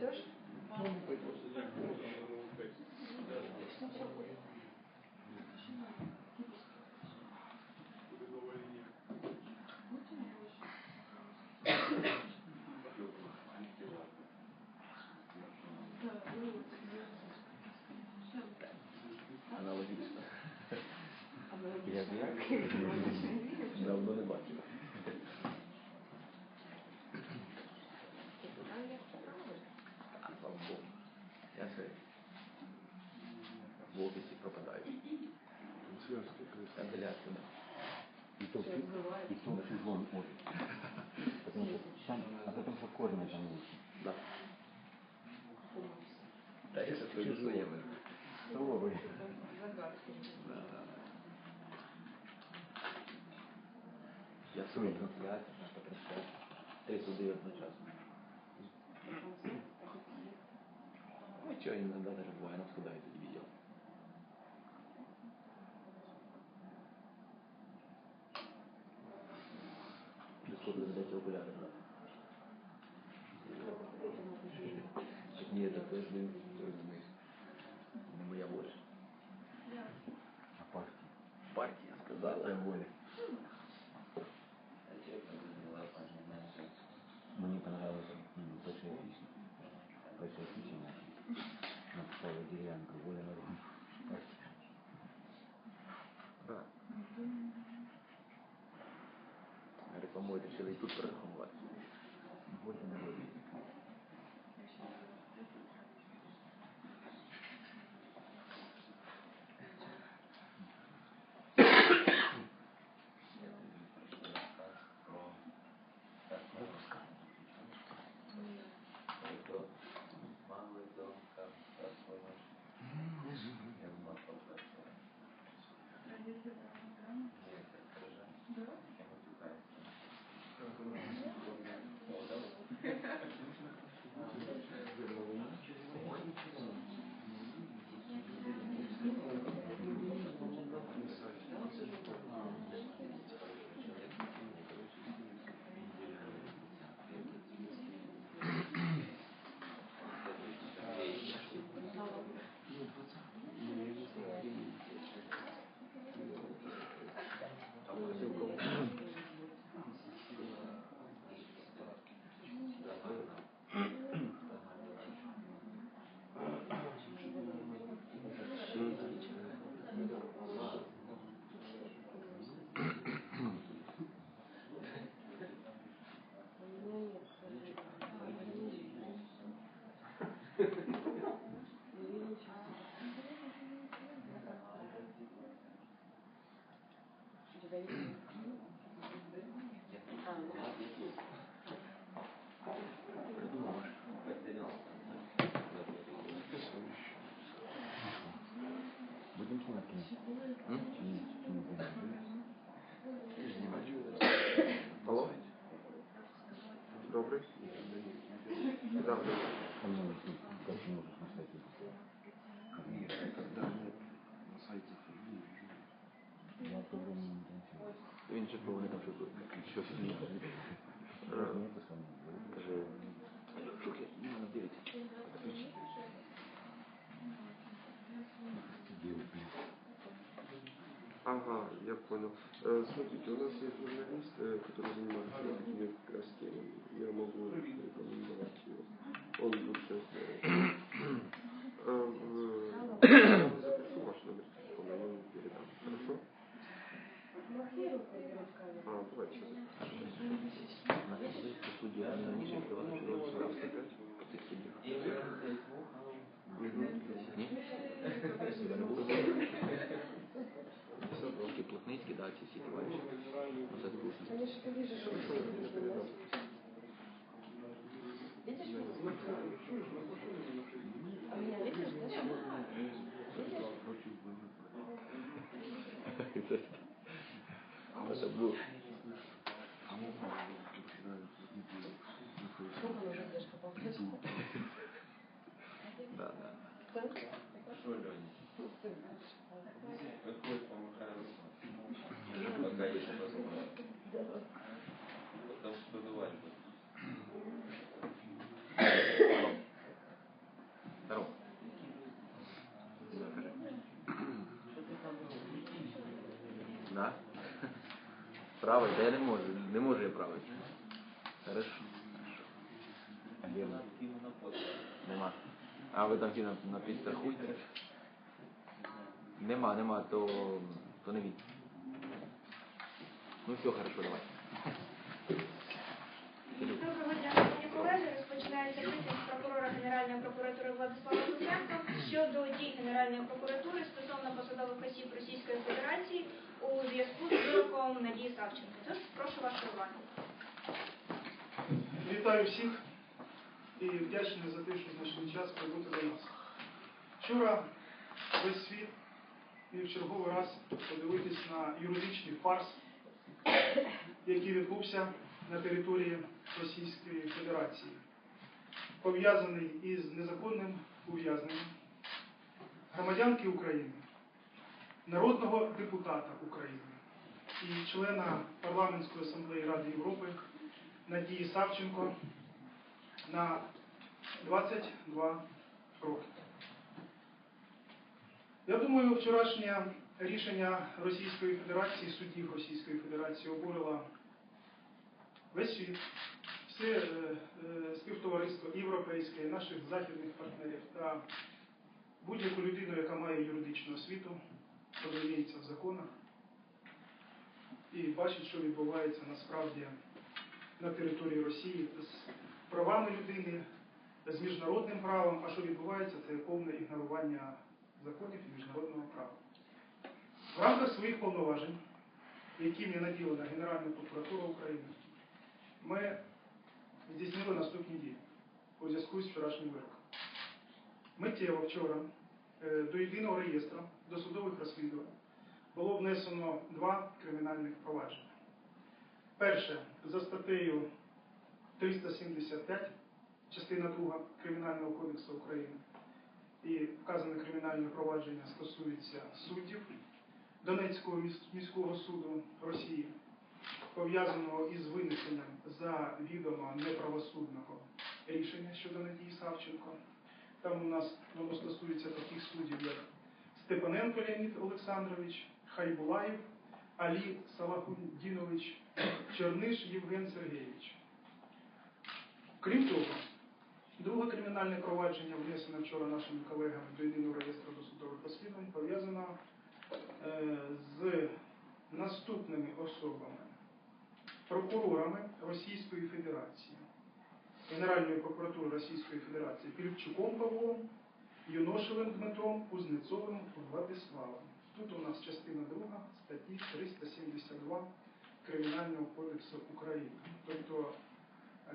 Все ж? Аналогічно. Як як? Давно не бачив. А слава Богу. Я це в офісі пропадаю. Канцеляцію, да. И то, и то сезон вот. Потому что там, а потом что корни там лучше. Да. Та я ще прийду своєму. Столовые. Да, да, да. Я свою трансляцію, наша трансляція. Три суди плечо, иногда даже в войнах сюда это не видел. Приходу дать окуляры, брат. Нет, это снимать. Как ты можешь на сайте? Когда нет на сайте Я по времени не танцую. Він же повинен там щось щось змінити. Я не это сам. Каже, шуки, не надо дивитися. Делать не Ага, я понял. Э, смотрите, у нас есть журналист, э, который занимается такими как раз темами. Я могу рекомендовать его. Он лучше знает. Э, в- я Запишу ваш номер телефона, я ему передам. Хорошо? А, давайте Правий, да я не можу, не можу я правий. Хорошо. Нема. А ви там на, на підстрахуйте. Нема, нема, то, то не він. Ну все, хорошо, давай. Доброго дня, шановні колеги. Розпочинається брифінг прокурора Генеральної прокуратури Владислава Луценко щодо дій Генеральної прокуратури стосовно посадових осіб Російської Федерації у зв'язку з вироком Надії Савченко. Тож прошу вашої уваги. Вітаю всіх і вдячний за те, що знайшли час прибути до нас. Вчора весь світ міг в черговий раз подивитись на юридичний фарс, який відбувся на території Російської Федерації, пов'язаний із незаконним ув'язненням громадянки України, народного депутата України і члена парламентської асамблеї Ради Європи Надії Савченко на 22 роки. Я думаю, вчорашнє рішення Російської Федерації, суддів Російської Федерації обурило весь світ, все е, е, співтовариство європейське, наших західних партнерів та будь-яку людину, яка має юридичну освіту, розуміється в законах і бачить, що відбувається насправді на території Росії з правами людини, з міжнародним правом, а що відбувається, це повне ігнорування законів і міжнародного права. В рамках своїх повноважень, якими наділена Генеральна прокуратура України, ми здійснили наступні дії у зв'язку з вчорашнім вироком. Миттєво вчора до єдиного реєстру досудових розслідувань було внесено два кримінальних провадження. Перше за статтею 375, частина 2 Кримінального кодексу України. І вказане кримінальне провадження стосується суддів Донецького міського суду Росії, пов'язаного із винесенням за відомо неправосудного рішення щодо Надії Савченко. Там у нас воно стосується таких суддів, як Степаненко Леонід Олександрович, Хайбулаєв, Алі Салахудінович, Черниш Євген Сергійович. Крім того, друге кримінальне провадження, внесене вчора нашими колегами до єдиного реєстру досудових розслідувань, пов'язано е, з наступними особами, прокурорами Російської Федерації, Генеральної прокуратури Російської Федерації Пільчуком Павлом, Юношевим Дмитром, Кузнецовим Владиславом. Тут у нас частина 2 статті 372 Кримінального кодексу України. Тобто е,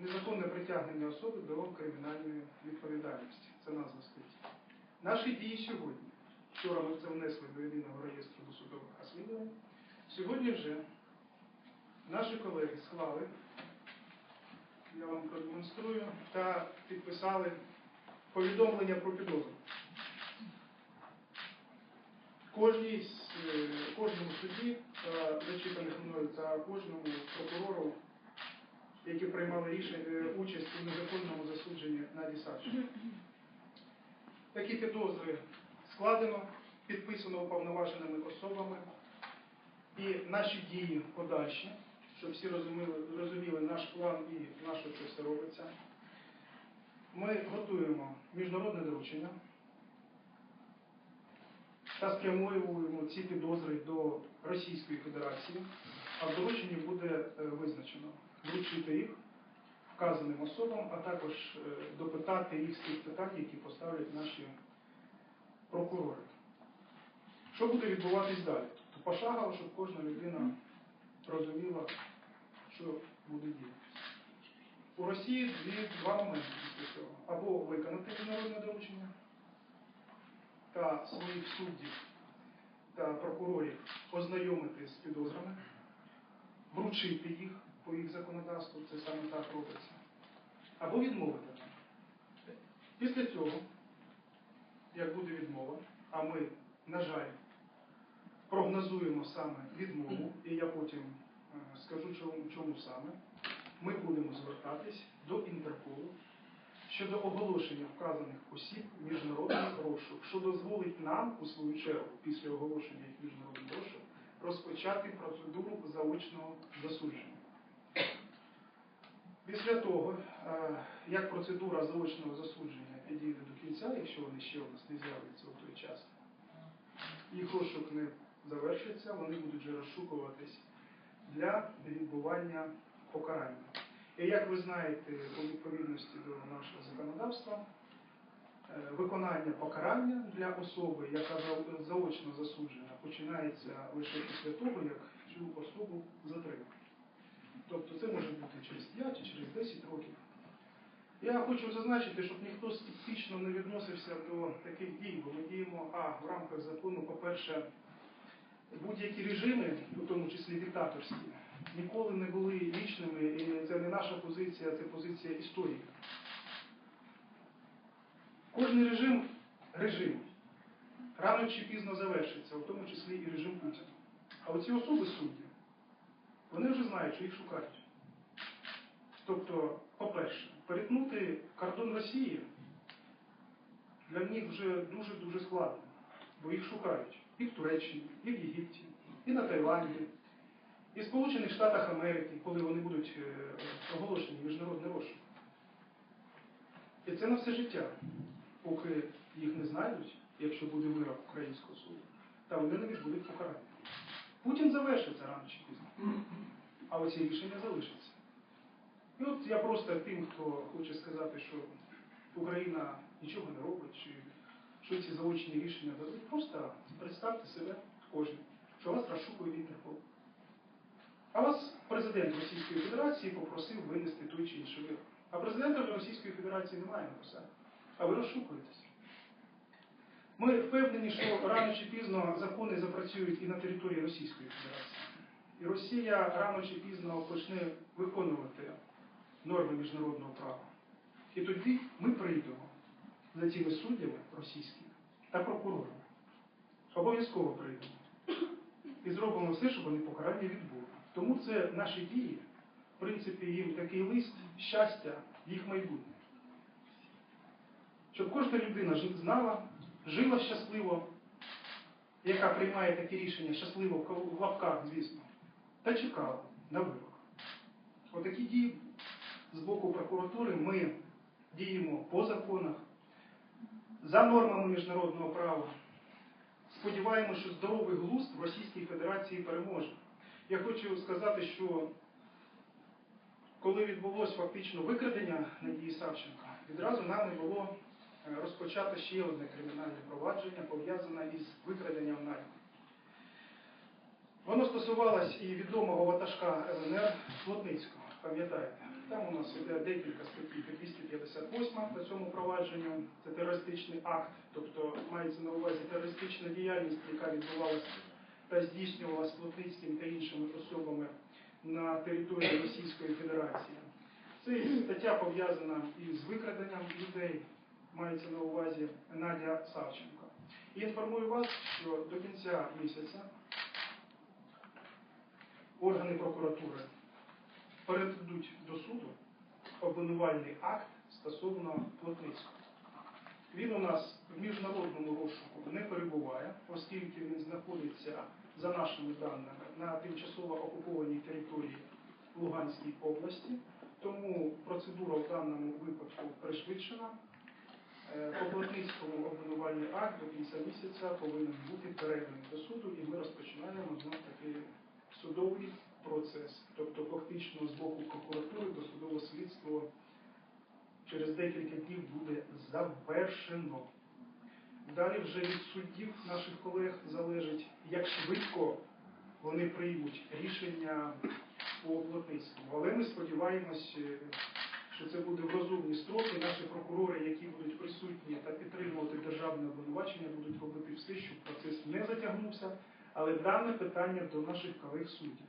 незаконне притягнення особи до кримінальної відповідальності. Це назва статті. Наші дії сьогодні. Вчора ми це внесли до єдиного реєстру досудових розслідувань. Сьогодні вже наші колеги склали, я вам продемонструю, та підписали повідомлення про підозру. Кожній е, кожному судді, та зачитаних мною, та кожному прокурору, які приймали рішення е, участь у незаконному засудженні Наді Савченко. Такі підозри складено, підписано уповноваженими особами, і наші дії подальші, щоб всі розуміли, розуміли наш план і на що це все робиться. Ми готуємо міжнародне доручення та спрямовуємо ці підозри до Російської Федерації, а в дорученні буде е, визначено вручити їх вказаним особам, а також е, допитати їх з тих питань, які поставлять наші прокурори. Що буде відбуватись далі? Пошагово, щоб кожна людина розуміла, що буде діяти. У Росії дві, два моменти після цього. Або виконати міжнародне доручення та своїх суддів та прокурорів ознайомити з підозрами, вручити їх по їх законодавству, це саме так робиться, або відмовити. Після цього, як буде відмова, а ми, на жаль, прогнозуємо саме відмову, і я потім скажу, чому, чому саме, ми будемо звертатись до Інтерполу щодо оголошення вказаних осіб міжнародний розшук, що дозволить нам, у свою чергу, після оголошення їх міжнародний розшук, розпочати процедуру заочного засудження. Після того, е, як процедура заочного засудження підійде до кінця, якщо вони ще у нас не з'являться у той час, їх розшук не завершиться, вони будуть розшукуватись для відбування покарання. І як ви знаєте, у відповідності до нашого законодавства, е, виконання покарання для особи, яка заочно засуджена, починається лише після того, як цю особу затримали. Тобто це може бути через 5 чи через 10 років. Я хочу зазначити, щоб ніхто скептично не відносився до таких дій, бо ми діємо а в рамках закону, по-перше, будь-які режими, у тому числі диктаторські, ніколи не були вічними, і це не наша позиція, це позиція історії. Кожний режим режим рано чи пізно завершиться, в тому числі і режим Путіна. А оці особи судді, вони вже знають, що їх шукають. Тобто, по-перше, перетнути кордон Росії для них вже дуже-дуже складно, бо їх шукають і в Туреччині, і в Єгипті, і на Таїланді, і в Сполучених Штатах Америки, коли вони будуть е, оголошені міжнародний розшук. І це на все життя, поки їх не знайдуть, якщо буде вирок українського суду, та вони не відбудуть покарання. Путін завершиться рано чи пізно, а оці рішення залишаться. І от я просто тим, хто хоче сказати, що Україна нічого не робить, чи що ці заочні рішення дадуть, просто представте себе кожен, що вас розшукує Інтерпол. А вас президент Російської Федерації попросив винести той чи інший вирок. А президента Російської Федерації немає на посаді. А ви розшукуєтесь. Ми впевнені, що рано чи пізно закони запрацюють і на території Російської Федерації. І Росія рано чи пізно почне виконувати норми міжнародного права. І тоді ми прийдемо за цими суддями російськими та прокурорами. Обов'язково прийдемо. І зробимо все, щоб вони покарання відбули. Тому це наші дії, в принципі, їм такий лист щастя, їх майбутнє. Щоб кожна людина знала, жила щасливо, яка приймає такі рішення, щасливо в лапках, звісно, та чекала на вирок. Отакі дії з боку прокуратури ми діємо по законах, за нормами міжнародного права. Сподіваємося, що здоровий глузд в Російській Федерації переможе. Я хочу сказати, що коли відбулось фактично викрадення Надії Савченко, відразу нами було е, розпочато ще одне кримінальне провадження, пов'язане із викраденням Наді. Воно стосувалось і відомого ватажка ЛНР Плотницького, пам'ятаєте? Там у нас іде декілька статей 258 по цьому провадженню. Це терористичний акт, тобто мається на увазі терористична діяльність, яка відбувалася та здійснювалася Плотницьким та іншими особами на території Російської Федерації. Це стаття пов'язана із викраденням людей, мається на увазі Надя Савченко. І інформую вас, що до кінця місяця органи прокуратури передадуть до суду обвинувальний акт стосовно Плотницького. Він у нас в міжнародному розшуку не перебуває, оскільки він знаходиться, за нашими даними, на тимчасово окупованій території Луганській області. Тому процедура в даному випадку пришвидшена. Е, По Плотницькому обвинувальний акт до кінця місяця повинен бути переданий до суду, і ми розпочинаємо знов таки судовий процес. Тобто фактично з боку прокуратури досудове слідство через декілька днів буде завершено. Далі вже від суддів наших колег залежить, як швидко вони приймуть рішення по Плотницькому. Але ми сподіваємось, е, що це буде в розумні строки. Наші прокурори, які будуть присутні та підтримувати державне обвинувачення, будуть робити все, щоб процес не затягнувся. Але дане питання до наших колег суддів.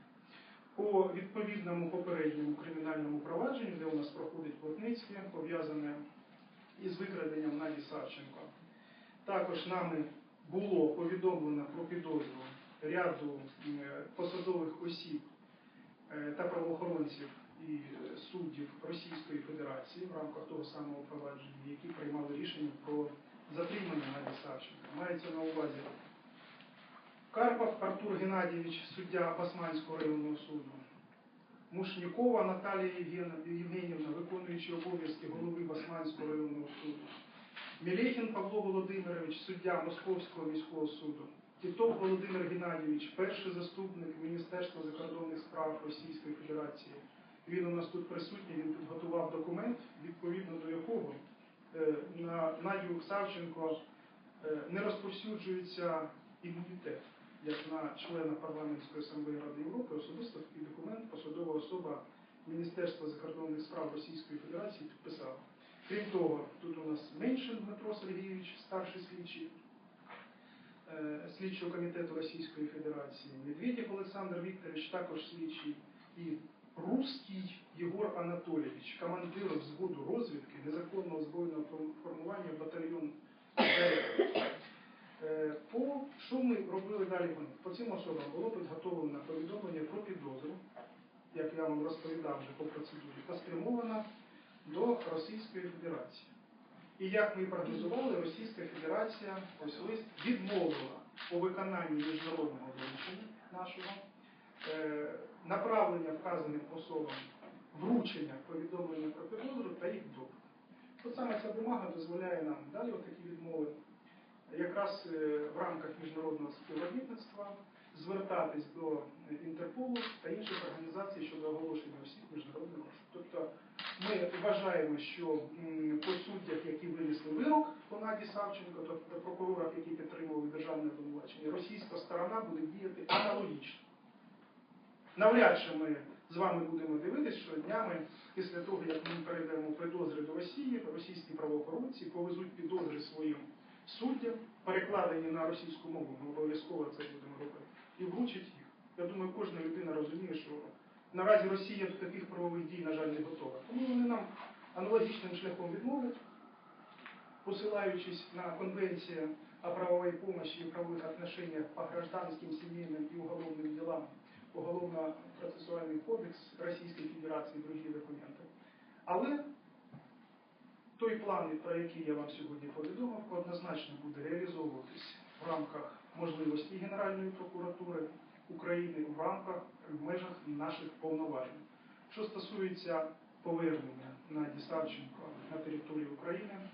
По відповідному попередньому кримінальному провадженню, де у нас проходить Плотницьке, пов'язане із викраденням Наді Савченко, також нами було повідомлено про підозру ряду е, посадових осіб е, та правоохоронців і суддів Російської Федерації в рамках того самого провадження, які приймали рішення про затримання Наді Савченко. Мається на увазі Карпов Артур Геннадійович, суддя Басманського районного суду. Мушнікова Наталія Євгенівна, виконуючий обов'язки голови Басманського районного суду. Мілєхін Павло Володимирович, суддя Московського міського суду. Тітов Володимир Геннадійович, перший заступник Міністерства закордонних справ Російської Федерації. Він у нас тут присутній, він підготував документ, відповідно до якого е, на Надю Савченко е, не розповсюджується імунітет, як на члена парламентської асамблеї Ради Європи, особисто такий документ посадова особа Міністерства закордонних справ Російської Федерації підписала. Крім того, тут у нас Меншин Дмитро Сергійович, старший слідчий е, слідчого комітету Російської Федерації, Медведєв Олександр Вікторович, також слідчий, і Руський Єгор Анатолійович, командир взводу розвідки незаконного збройного формування батальйон ДР. Е, По що ми робили далі? по? Цим особам було підготовлено повідомлення про підозру, як я вам розповідав вже по процедурі, та спрямовано до Російської Федерації. І як ми прогнозували, Російська Федерація ось лист відмовила у виконанні міжнародного доручення нашого е, направлення вказаним особам вручення повідомлення про підозру та їх допит. От саме ця бумага дозволяє нам далі такі відмови якраз е, в рамках міжнародного співробітництва звертатись до Інтерполу та інших організацій щодо оголошення усіх міжнародних розшук. Тобто ми вважаємо, що по суддях, які винесли вирок по Наді Савченко, тобто прокурорах, які підтримували державне обвинувачення, російська сторона буде діяти аналогічно. Навряд чи ми з вами будемо дивитися, що днями після того, як ми передаємо підозри до Росії, російські правоохоронці повезуть підозри своїм суддям, перекладені на російську мову, ми обов'язково це будемо робити, і вручать їх. Я думаю, кожна людина розуміє, що наразі Росія до таких правових дій, на жаль, не готова. Тому вони нам аналогічним шляхом відмовлять, посилаючись на конвенцию о правовой помощи и правовых отношениях по гражданским, семейным и уголовным делам, Уголовно-процессуальный кодекс Российской Федерации и другие документи. Але той план, про який я вам сьогодні повідомив, однозначно буде реалізовуватись в рамках можливості Генеральної прокуратури України в рамках в межах наших повноважень. Що стосується повернення на Дісавченко на територію України,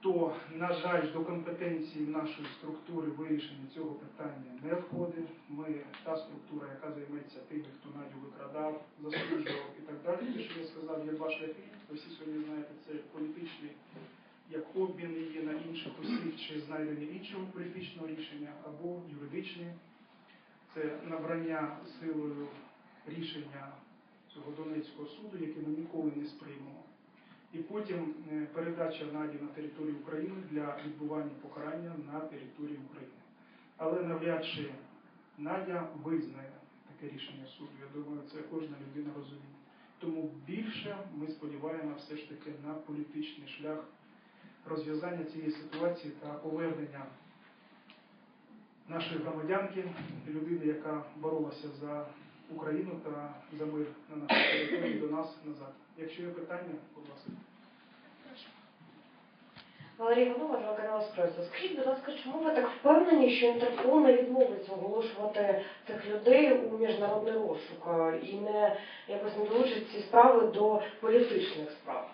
то, на жаль, до компетенції нашої структури вирішення цього питання не входить. Ми та структура, яка займеться тими, хто Надю викрадав, засуджував і так далі. Те, що я сказав, є два шляхи. Ви всі сьогодні знаєте, це політичний, як обмін її на інших осіб чи знайдення іншого політичного рішення, або юридичний. Це набрання силою рішення цього Донецького суду, яке ми ніколи не сприймемо. І потім е, передача Наді на територію України для відбування покарання на території України. Але навряд чи Надя визнає таке рішення суду. Я думаю, це кожна людина розуміє. Тому більше ми сподіваємося все ж таки на політичний шлях розв'язання цієї ситуації та повернення нашої громадянки, людини, яка боролася за Україну та за мир на нашій території до нас назад. Якщо є питання, будь ласка. Валерій Іванова, телеканал «Еспресо». Скажіть, будь ласка, чому ви так впевнені, що Інтерпол не відмовиться оголошувати цих людей у міжнародний розшук і не якось не долучить ці справи до політичних справ?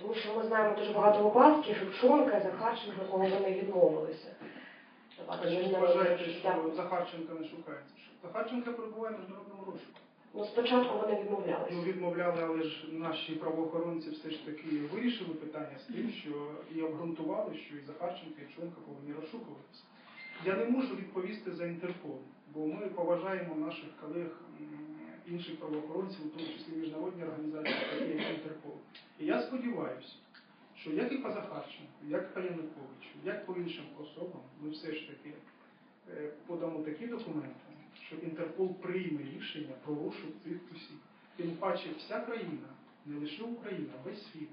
Тому що ми знаємо дуже багато випадків, Шевченка, Захарченка, коли вони відмовилися. Чи ви вважаєте, що Захарченка не шукається? Захарченка перебуває в міжнародному розшуку. Ну, спочатку вони відмовлялися. Ну, відмовляли, але ж наші правоохоронці все ж таки вирішили питання з тим, що і обґрунтували, що і Захарченка, і Чонка повинні розшукуватися. Я не можу відповісти за Інтерпол, бо ми поважаємо наших колег інших правоохоронців, у тому числі міжнародні організації, такі як Інтерпол. І я сподіваюся, що як і по Захарченку, як по Януковичу, як по іншим особам, ми все ж таки е, подамо такі документи, що Інтерпол прийме рішення про розшук цих осіб. Тим паче вся країна, не лише Україна, весь світ